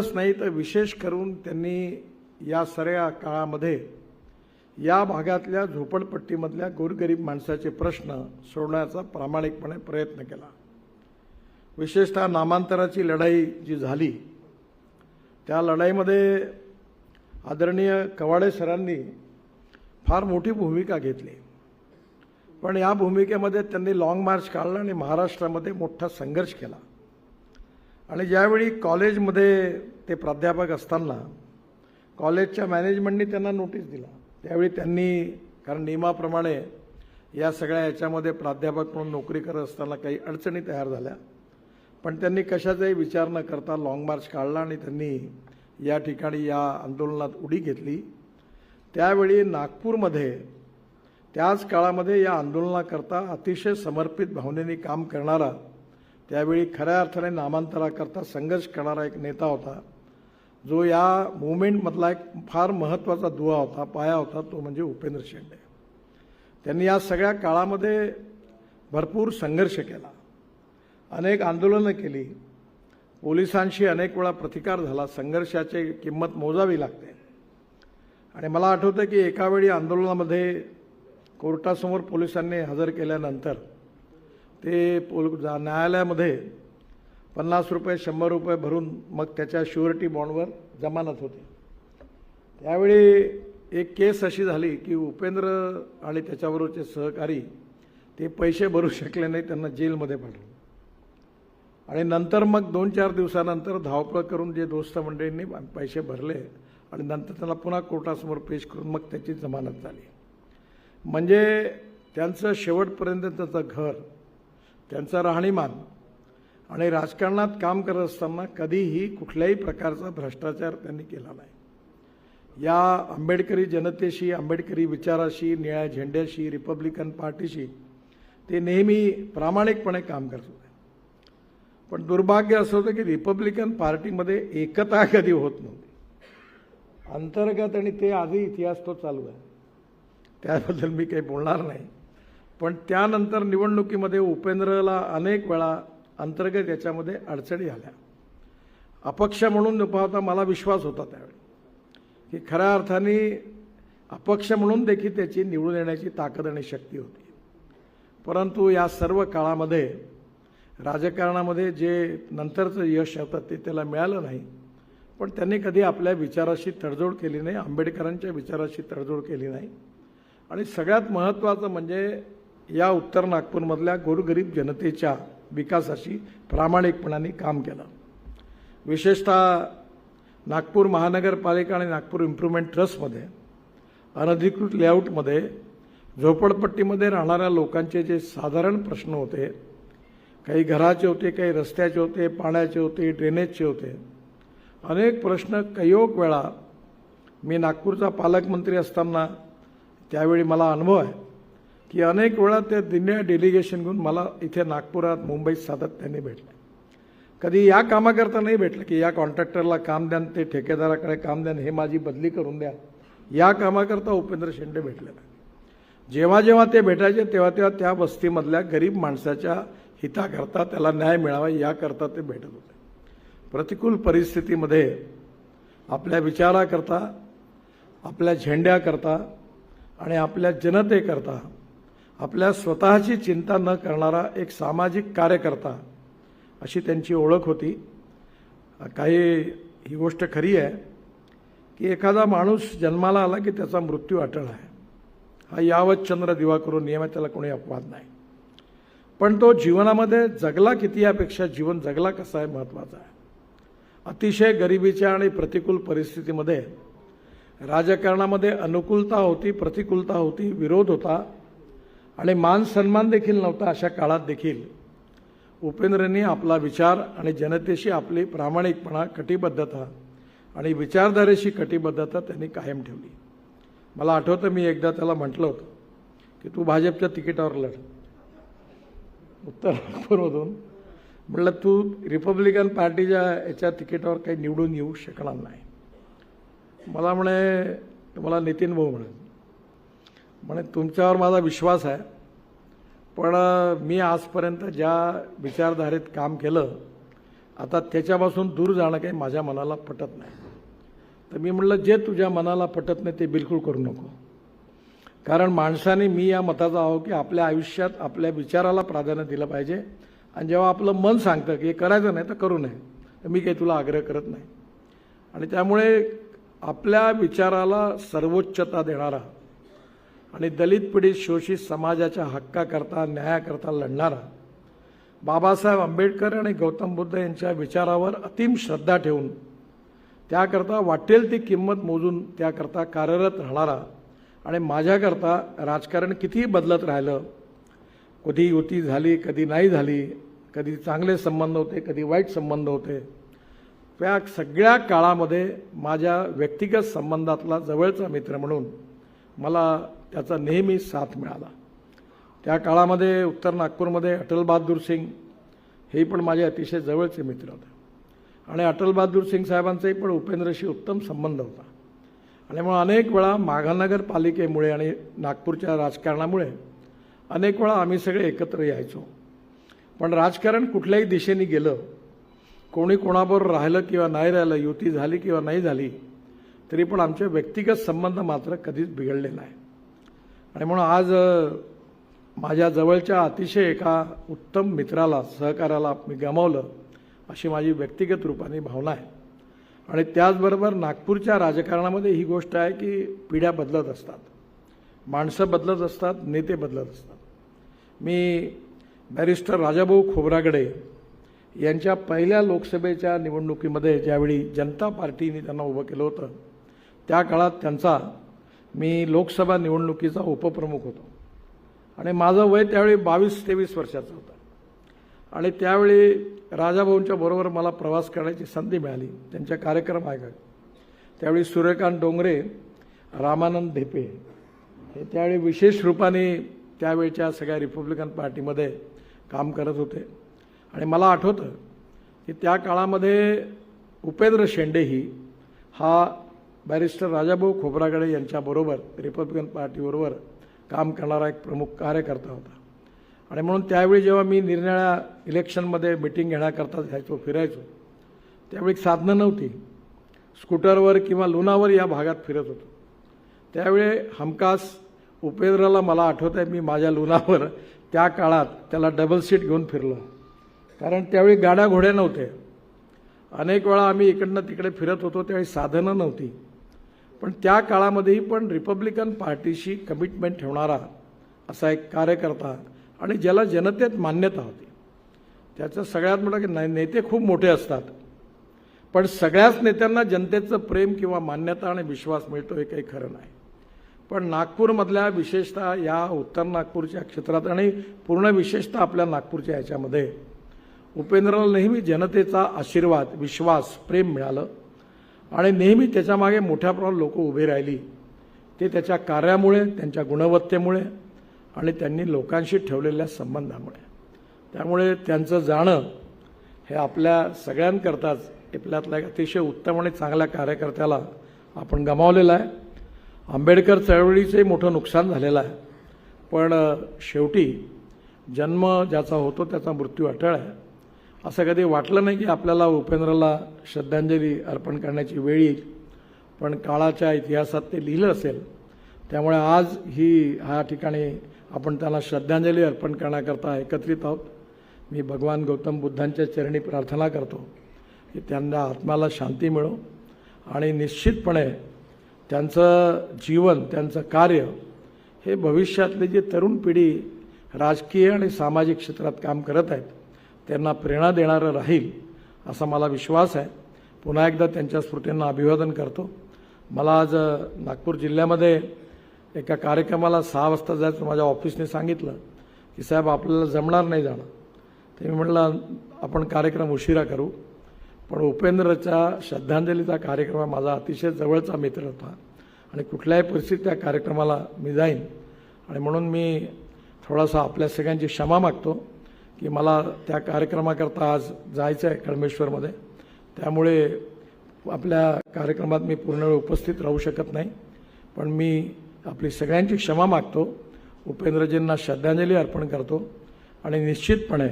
एवढंच नाही तर विशेष करून त्यांनी या सगळ्या काळामध्ये या भागातल्या झोपडपट्टीमधल्या गोरगरीब माणसाचे प्रश्न सोडवण्याचा प्रामाणिकपणे प्रयत्न केला. विशेषतः नामांतराची लढाई जी झाली त्या लढाईमध्ये आदरणीय कवाडे सरांनी फार मोठी भूमिका घेतली. पण या भूमिकेमध्ये त्यांनी लाँग मार्च काढला आणि महाराष्ट्रामध्ये मोठा संघर्ष केला. आणि ज्यावेळी कॉलेजमध्ये ते प्राध्यापक असताना कॉलेजच्या मॅनेजमेंटनी त्यांना नोटीस दिला त्यावेळी त्यांनी कारण नियमाप्रमाणे या सगळ्या याच्यामध्ये प्राध्यापक म्हणून नोकरी करत असताना काही अडचणी तयार झाल्या. पण त्यांनी कशाचाही विचार न करता लाँग मार्च काढला आणि त्यांनी या ठिकाणी या आंदोलनात उडी घेतली. त्यावेळी नागपूरमध्ये त्याच काळामध्ये या आंदोलनाकरता अतिशय समर्पित भावनेने काम करणारा त्यावेळी खऱ्या अर्थाने नामांतराकरता संघर्ष करणारा एक नेता होता. जो या मुवमेंटमधला एक फार महत्त्वाचा दुवा होता पाया होता तो म्हणजे उपेंद्र शेंडे. त्यांनी या सगळ्या काळामध्ये भरपूर संघर्ष केला. अनेक आंदोलनं केली. पोलिसांशी अनेक वेळा प्रतिकार झाला. संघर्षाची किंमत मोजावी लागते. आणि मला आठवतं की एकावेळी आंदोलनामध्ये कोर्टासमोर पोलिसांनी हजर केल्यानंतर ते पोल जा- न्यायालयामध्ये पन्नास रुपये शंभर रुपये भरून मग त्याच्या शुअरिटी बॉन्डवर जमानत होती. त्यावेळी एक केस अशी झाली की उपेंद्र आणि त्याच्याबरोबरचे सहकारी ते पैसे भरू शकले नाही त्यांना जेलमध्ये पाठवलं. आणि नंतर मग दोन चार दिवसानंतर धावपळ करून जे दोस्त मंडळींनी पैसे भरले आणि नंतर त्याला पुन्हा कोर्टासमोर पेश करून मग त्याची जमानत झाली. म्हणजे त्यांचं शेवटपर्यंत त्याचं घर त्यांचं राहणीमान आणि राजकारणात काम करत असताना कधीही कुठल्याही प्रकारचा भ्रष्टाचार त्यांनी केला नाही. या आंबेडकरी जनतेशी आंबेडकरी विचाराशी निळ्या झेंड्याशी रिपब्लिकन पार्टीशी ते नेहमी प्रामाणिकपणे काम करत होते. पण दुर्भाग्य असं होतं की रिपब्लिकन पार्टीमध्ये एकता कधी होत नव्हती. अंतर्गत आणि ते आधी इतिहास तो चालू आहे. त्याबद्दल मी काही बोलणार नाही. पण त्यानंतर निवडणुकीमध्ये उपेंद्रला अनेक वेळा अंतर्गत याच्यामध्ये अडचणी आल्या. अपक्ष म्हणून पाहता मला विश्वास होता त्यावेळी की खऱ्या अर्थाने अपक्ष म्हणून देखील त्याची निवडून येण्याची ताकद आणि शक्ती होती. परंतु या सर्व काळामध्ये राजकारणामध्ये जे नंतरचं यश होतं ते त्याला मिळालं नाही. पण त्यांनी कधी आपल्या विचाराशी तडजोड केली नाही आंबेडकरांच्या विचाराशी तडजोड केली नाही. आणि सगळ्यात महत्त्वाचं म्हणजे या उत्तर नागपूरमधल्या गोरगरीब जनतेच्या विकासाशी प्रामाणिकपणाने काम केलं. विशेषतः नागपूर महानगरपालिका आणि नागपूर इम्प्रुव्हमेंट ट्रस्टमध्ये अनधिकृत लेआउटमध्ये झोपडपट्टीमध्ये राहणाऱ्या लोकांचे जे साधारण प्रश्न होते काही घराचे होते काही रस्त्याचे होते पाण्याचे होते ड्रेनेजचे होते अनेक प्रश्न कयोग वेळा मी नागपूरचा पालकमंत्री असताना त्यावेळी मला अनुभव आहे. की अनेक वेळा ते दिन्या डेलिगेशन घेऊन मला इथे नागपुरात मुंबईत सातत्याने भेटले. कधी या कामाकरता नाही भेटलं की या कॉन्ट्रॅक्टरला काम द्यान ते ठेकेदाराकडे काम द्यान हे माझी बदली करून द्या. या कामाकरता उपेंद्र शेंडे भेटले नाही. जेव्हा जेव्हा ते भेटायचे तेव्हा तेव्हा त्या वस्तीमधल्या गरीब माणसाच्या हिताकरता त्याला न्याय मिळावा याकरता ते भेटत होते. प्रतिकूल परिस्थितीमध्ये आपल्या विचाराकरता आपल्या झेंड्याकरता आणि आपल्या जनतेकरता आपल्या स्वतःची चिंता न करणारा एक सामाजिक कार्यकर्ता अशी त्यांची ओळख होती. काही ही गोष्ट खरी आहे की एखादा माणूस जन्माला आला की त्याचा मृत्यू अटळ आहे. हा यावत चंद्र दिवा करून नियम आहे त्याला कोणी अपवाद नाही. पण तो जीवनामध्ये जगला किती यापेक्षा जीवन जगला कसा आहे महत्त्वाचा आहे. अतिशय गरिबीच्या आणि प्रतिकूल परिस्थितीमध्ये राजकारणामध्ये अनुकूलता होती प्रतिकूलता होती विरोध होता. आणि मान सन्मान देखील नव्हता अशा काळात देखील. उपेंद्रनी आपला विचार आणि जनतेशी आपली प्रामाणिकपणा कटिबद्धता आणि विचारधारेशी कटिबद्धता त्यांनी कायम ठेवली. मला आठवतं मी एकदा त्याला म्हटलं होतं की तू भाजपच्या तिकिटावर लढ. उत्तर नागपूरमधून म्हटलं तू रिपब्लिकन पार्टीच्या याच्या तिकिटावर काही निवडून येऊ शकणार नाही. मला म्हणे मला नितीन भाऊ म्हणे म्हणे तुमच्यावर माझा विश्वास आहे पण मी आजपर्यंत ज्या विचारधारेत काम केलं आता त्याच्यापासून दूर जाणं काही माझ्या मनाला पटत नाही. तर मी म्हटलं जे तुझ्या मनाला पटत नाही ते बिलकुल करू नको. कारण माणसाने मी या मताचा आहो की आपल्या आयुष्यात आपल्या विचाराला प्राधान्य दिलं पाहिजे. आणि जेव्हा आपलं मन सांगतं की हे करायचं नाही तर करू नये. तर मी काही तुला आग्रह करत नाही. आणि त्यामुळे आपल्या विचाराला सर्वोच्चता देणारा आणि दलित पीडित शोषित समाजाच्या हक्काकरता न्यायाकरता लढणारा बाबासाहेब आंबेडकर आणि गौतम बुद्ध यांच्या विचारावर अतिम श्रद्धा ठेवून त्याकरता वाटेल ती किंमत मोजून त्याकरता कार्यरत राहणारा आणि माझ्याकरता राजकारण कितीही बदलत राहिलं कधी युती झाली कधी नाही झाली कधी चांगले संबंध होते कधी वाईट संबंध होते त्या सगळ्या काळामध्ये माझ्या व्यक्तिगत संबंधातला जवळचा मित्र म्हणून मला त्याचा नेहमी साथ मिळाला. त्या काळामध्ये उत्तर नागपूरमध्ये अटल बहादूर सिंग हे पण माझे अतिशय जवळचे मित्र होते. आणि अटल बहादूर सिंग साहेबांचाही पण उपेंद्रशी उत्तम संबंध होता. आणि मग अनेक वेळा माघानगर पालिकेमुळे आणि नागपूरच्या राजकारणामुळे अनेक वेळा आम्ही सगळे एकत्र यायचो. पण राजकारण कुठल्याही दिशेने गेलं कोणी कोणाबरोबर राहिलं किंवा नाही राहिलं युती झाली किंवा नाही झाली तरी पण आमचे व्यक्तिगत संबंध मात्र कधीच बिघडले नाही आणि म्हणून आज माझ्या जवळच्या अतिशय एका उत्तम मित्राला सहकार्याला मी गमावलं अशी माझी व्यक्तिगत रूपाने भावना आहे. आणि त्याचबरोबर नागपूरच्या राजकारणामध्ये ही गोष्ट आहे की पिढ्या बदलत असतात. माणसं बदलत असतात नेते बदलत असतात. मी बॅरिस्टर राजाभाऊ खोबरागडे यांच्या पहिल्या लोकसभेच्या निवडणुकीमध्ये ज्यावेळी जनता पार्टीने त्यांना उभं केलं होतं त्या काळात त्यांचा मी लोकसभा निवडणुकीचा उपप्रमुख होतो. आणि माझं वय त्यावेळी बावीस तेवीस वर्षाचं होतं. आणि त्यावेळी राजाभाऊंच्या बरोबर मला प्रवास करण्याची संधी मिळाली. त्यांच्या कार्यक्रम ऐकत त्यावेळी सूर्यकांत डोंगरे रामानंद ढेपे हे त्यावेळी विशेष रूपाने त्यावेळच्या सगळ्या रिपब्लिकन पार्टीमध्ये काम करत होते. आणि मला आठवतं की त्या काळामध्ये उपेंद्र शेंडेही हा बॅरिस्टर राजाभाऊ खोबरागडे यांच्याबरोबर रिपब्लिकन पार्टीबरोबर काम करणारा एक प्रमुख कार्यकर्ता होता. आणि म्हणून त्यावेळी जेव्हा मी निरनिळ्या इलेक्शनमध्ये मिटिंग घेण्याकरता जायचो फिरायचो त्यावेळी साधनं नव्हती. स्कूटरवर किंवा लुनावर या भागात फिरत होतो. त्यावेळी हमखास उपेंद्राला मला आठवत आहे मी माझ्या लुनावर त्या काळात त्याला डबल सीट घेऊन फिरलो. कारण त्यावेळी गाड्या घोड्या नव्हते अनेक वेळा आम्ही इकडनं तिकडे फिरत होतो त्यावेळी साधनं नव्हती. पण त्या काळामध्येही पण रिपब्लिकन पार्टीशी कमिटमेंट ठेवणारा असा एक कार्यकर्ता आणि ज्याला जनतेत मान्यता होती. त्याचं सगळ्यात मोठं की नेते खूप मोठे असतात. पण सगळ्याच नेत्यांना जनतेचं प्रेम किंवा मान्यता आणि विश्वास मिळतो हे काही खरं नाही. पण नागपूरमधल्या विशेषतः या उत्तर नागपूरच्या क्षेत्रात आणि पूर्ण विशेषतः आपल्या नागपूरच्या ह्याच्यामध्ये उपेंद्रला नेहमी जनतेचा आशीर्वाद विश्वास प्रेम मिळालं. आणि नेहमी त्याच्यामागे मोठ्या प्रमाणात लोक उभे राहिली. ते त्याच्या कार्यामुळे त्यांच्या गुणवत्तेमुळे आणि त्यांनी लोकांशी ठेवलेल्या संबंधामुळे. त्यामुळे त्यांचं जाणं हे आपल्या सगळ्यांकरताच आपल्यातल्या अतिशय उत्तम आणि चांगल्या कार्यकर्त्याला आपण गमावलेलं आहे. आंबेडकर चळवळीचंही मोठं नुकसान झालेलं आहे. पण शेवटी जन्म ज्याचा होतो त्याचा मृत्यू अटळ आहे. असं कधी वाटलं नाही की आपल्याला उपेंद्रला श्रद्धांजली अर्पण करण्याची वेळ येईल. पण काळाच्या इतिहासात ते लिहिलं असेल. त्यामुळे आज ही ह्या ठिकाणी आपण त्यांना श्रद्धांजली अर्पण करण्याकरता एकत्रित आहोत. मी भगवान गौतम बुद्धांच्या चरणी प्रार्थना करतो की त्यांना आत्म्याला शांती मिळो आणि निश्चितपणे त्यांचं जीवन त्यांचं कार्य हे भविष्यातली जी तरुण पिढी राजकीय आणि सामाजिक क्षेत्रात काम करत आहेत त्यांना प्रेरणा देणारं राहील असा मला विश्वास आहे. पुन्हा एकदा त्यांच्या स्मृतींना अभिवादन करतो. मला आज नागपूर जिल्ह्यामध्ये एका कार्यक्रमाला सहा वाजता जायचं माझ्या ऑफिसने सांगितलं की साहेब आपल्याला जमणार नाही जाणं. ते मी म्हटलं आपण कार्यक्रम उशिरा करू. पण उपेंद्रच्या श्रद्धांजलीचा कार्यक्रम माझा अतिशय जवळचा मित्र होता आणि कुठल्याही परिस्थितीत त्या कार्यक्रमाला मी जाईन. आणि म्हणून मी थोडासा आपल्या सगळ्यांची क्षमा मागतो. की मला त्या कार्यक्रमाकरता आज जायचं आहे कळमेश्वरमध्ये. त्यामुळे आपल्या कार्यक्रमात मी पूर्ण वेळ उपस्थित राहू शकत नाही. पण मी आपली सगळ्यांची क्षमा मागतो. उपेंद्रजींना श्रद्धांजली अर्पण करतो. आणि निश्चितपणे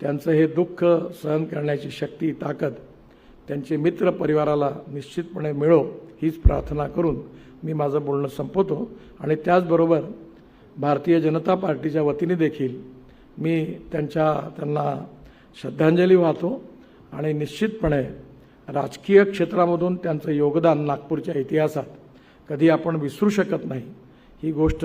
त्यांचं हे दुःख सहन करण्याची शक्ती ताकद त्यांचे मित्र परिवाराला निश्चितपणे मिळो हीच प्रार्थना करून मी माझं बोलणं संपवतो. आणि त्याचबरोबर भारतीय जनता पार्टीच्या वतीने देखील मी त्यांच्या त्यांना श्रद्धांजली वाहतो आणि निश्चितपणे राजकीय क्षेत्रामधून त्यांचं योगदान नागपूरच्या इतिहासात कधी आपण विसरू शकत नाही. ही गोष्ट